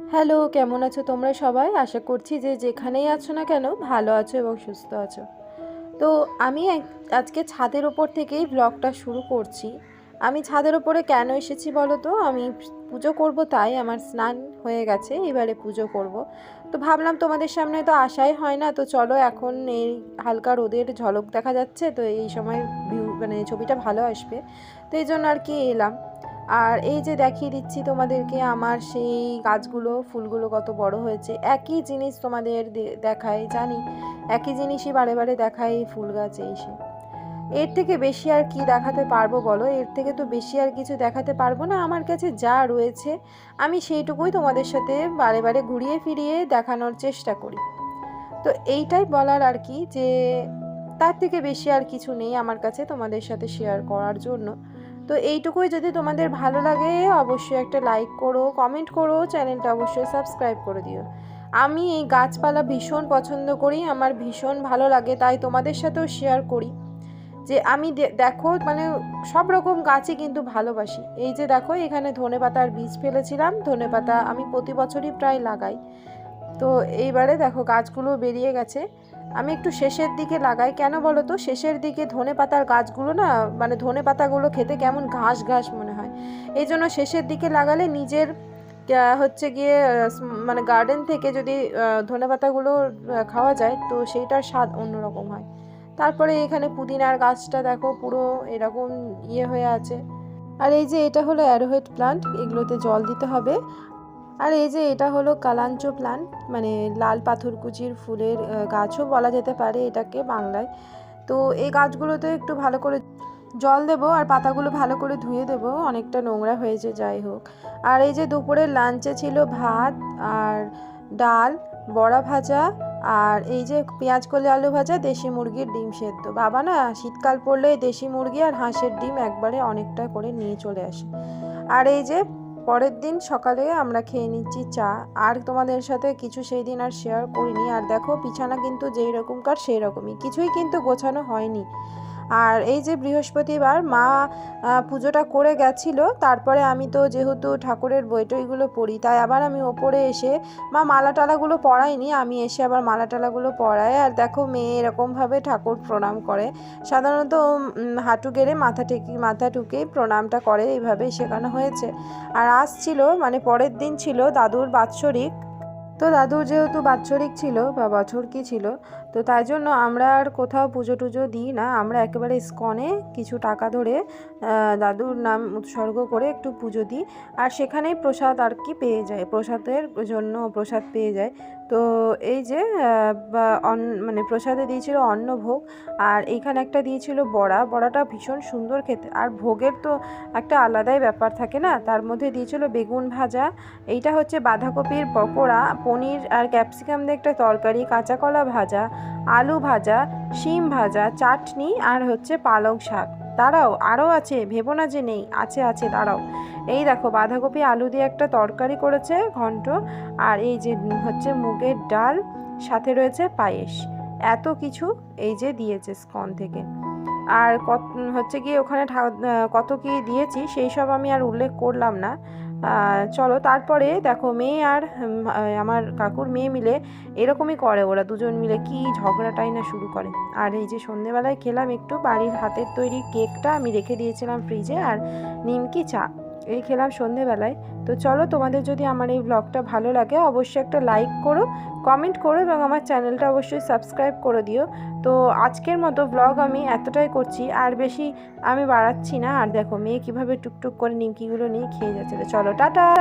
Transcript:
Hello, কেমন আছো তোমরা সবাই? আশা করছি যে যেখানেই আছো না কেন, ভালো আছো এবং সুস্থ আছো। তো আমি আজকে ছাদের ওপর থেকেই ব্লগটা শুরু করছি। আমি ছাদের ওপরে কেন এসেছি বলো তো আমি পুজো করব তাই আমার স্নান হয়ে গেছে, এবারে পুজো করব। তো ভাবলাম তোমাদের সামনে তো আশাই হয় না, তো চলো এখন এই হালকা রোদের ঝলক দেখা যাচ্ছে, তো এই সময় ভিউ মানে ছবিটা ভালো আসবে। তো এই জন্য আর কি এলাম। আর এই যে দেখিয়ে দিচ্ছি তোমাদেরকে আমার সেই গাছগুলো, ফুলগুলো কত বড় হয়েছে। একই জিনিস তোমাদের দে- দেখাই, জানি? একই জিনিসই বারে বারে দেখাই এই ফুল গাছ এই সে এর থেকে বেশি আর কি দেখাতে পারব বলো? এর থেকে তো বেশি আর কিছু দেখাতে পারব না। আমার কাছে যা রয়েছে, আমি সেইটুকুই তোমাদের সাথে বারে বারে ঘুরিয়ে ফিরিয়ে দেখানোর চেষ্টা করি। তো এইটাই বলার আর কি যে, তার থেকে বেশি আর কিছু নেই আমার কাছে তোমাদের সাথে শেয়ার করার জন্য। তো এইটুকুই যদি তোমাদের ভালো লাগে, অবশ্যই একটা লাইক করো কমেন্ট করো চ্যানেলটা অবশ্যই সাবস্ক্রাইব করে দিও। আমি এই গাছপালা ভীষণ পছন্দ করি, আমার ভীষণ ভালো লাগে, তাই তোমাদের সাথেও শেয়ার করি। যে আমি দেখো মানে সব রকম গাছই কিন্তু ভালোবাসি। এই যে দেখো, এখানে ধনেপাতার বীজ ফেলেছিলাম ধনেপাতা আমি প্রতি বছরই প্রায় লাগাই। তো এইবারে দেখো, গাছগুলো বেরিয়ে গেছে। আমি একটু শেষের দিকে লাগাই। কেন বলো তো? শেষের দিকে ধনে পাতার গাছগুলো না মানে ধনে পাতাগুলো খেতে কেমন ঘাস ঘাস মনে হয়। এই জন্য শেষের দিকে লাগালে নিজের হচ্ছে গিয়ে মানে গার্ডেন থেকে যদি ধনে পাতাগুলো খাওয়া যায়, তো সেইটার স্বাদ অন্যরকম হয়। তারপরে এখানে পুদিনার গাছটা দেখো, পুরো এরকম ইয়ে হয়ে আছে। আর এই যে এটা হলো অ্যারোহেড প্লান্ট এগুলোতে জল দিতে হবে। আর এই যে এটা হলো কালাঞ্চো প্লান্ট মানে লাল পাথরকুচির ফুলের গাছও বলা যেতে পারে এটাকে বাংলায়। তো এই গাছগুলোতে একটু ভালো করে জল দেবো আর পাতাগুলো ভালো করে ধুয়ে দেবো, অনেকটা নোংরা হয়েছে যাই হোক। আর এই যে দুপুরের লাঞ্চে ছিল ভাত আর ডাল, বড়া ভাজা আর এই যে পেঁয়াজ কলি আলু ভাজা, দেশি মুরগির ডিম সেদ্ধ। বাবা না, শীতকাল পড়লে দেশি মুরগি আর হাঁসের ডিম একবারে অনেকটা করে নিয়ে চলে আসে। আর এই যে পরের দিন সকালে আমরা খেয়ে নিচ্ছি চা। আর তোমাদের সাথে কিছু সেই দিন আর শেয়ার করিনি। আর দেখো, বিছানা কিন্তু যেই রকমকার সেই রকমই। কিছুই কিন্তু গোছানো হয়নি। আর এই যে বৃহস্পতিবার মা পুজোটা করে গেছিল, তারপরে আমি তো যেহেতু ঠাকুরের বইটইগুলো পড়ি, তাই আবার আমি ওপরে এসে মা মালা টালাগুলো পড়াইনি আমি এসে আবার মালা টালাগুলো পড়াই আর দেখো মেয়ে এরকমভাবে ঠাকুর প্রণাম করে। সাধারণত হাঁটু গেড়ে মাথা টেকি মাথা টুকেই প্রণামটা করে, এইভাবেই শেখানো হয়েছে। আর আজ ছিল মানে পরের দিন ছিল দাদুর বাৎসরিক। তো দাদুর যেহেতু বাৎসরিক ছিল, বা বছর কি ছিল তো তাই জন্য আমরা আর কোথাও পুজো টুজো দিই না। আমরা একেবারে স্কনে কিছু টাকা ধরে দাদুর নাম উৎসর্গ করে একটু পুজো দিই। আর সেখানেই প্রসাদ আর কি পেয়ে যায়, প্রসাদের জন্য প্রসাদ পেয়ে যায়। তো এই যে মানে প্রসাদে দিয়েছিল অন্নভোগ, আর এইখানে একটা দিয়েছিল বড়া। বড়াটা ভীষণ সুন্দর খেতে। আর ভোগের তো একটা আলাদাই ব্যাপার থাকে না। তার মধ্যে দিয়েছিল বেগুন ভাজা। এইটা হচ্ছে বাঁধাকপির পকোড়া, পনির আর ক্যাপসিকাম দিয়ে একটা তরকারি, কাঁচা কলা ভাজা। আলু ভাজা, শিম ভাজা, চাটনি আর হচ্ছে পালং শাক। দাঁড়াও আরও আছে, ভেবো না যে নেই, আছে আছে, দাঁড়াও। এই দেখো, বাঁধাকপি আলু দিয়ে একটা তরকারি করেছে ঘন্ট, আর এই যে হচ্ছে মুগের ডাল, সাথে রয়েছে পায়েস। এত কিছু এই যে দিয়েছে স্কন থেকে। আর কত, হচ্ছে গিয়ে ওখানে কত কি দিয়েছি, সেই সব আমি আর উল্লেখ করলাম না। চলো তারপরে দেখো মেয়ে আর আমার কাকুর মেয়ে মিলে এরকমই করে ওরা দুজন মিলে। কি ঝগড়াটাই না শুরু করে। আর এই যে সন্ধেবেলায় খেলাম একটু, বাড়ির হাতের তৈরি কেকটা আমি রেখে দিয়েছিলাম ফ্রিজে আর নিমকি চা। এই খেলাম সন্ধেবেলায়। তো চলো তোমাদের যদি আমার এই ব্লগটা ভালো লাগে, অবশ্যই একটা লাইক করো কমেন্ট করো এবং আমার চ্যানেলটা অবশ্যই সাবস্ক্রাইব করে দিও। তো আজকের মতো ব্লগ আমি এতটাই করছি, আর বেশি আমি বাড়াচ্ছি না। আর দেখো, মেয়ে কীভাবে টুকটুক করে নিমকিগুলো নিয়ে খেয়ে যাচ্ছে। তো চলো, টাটা!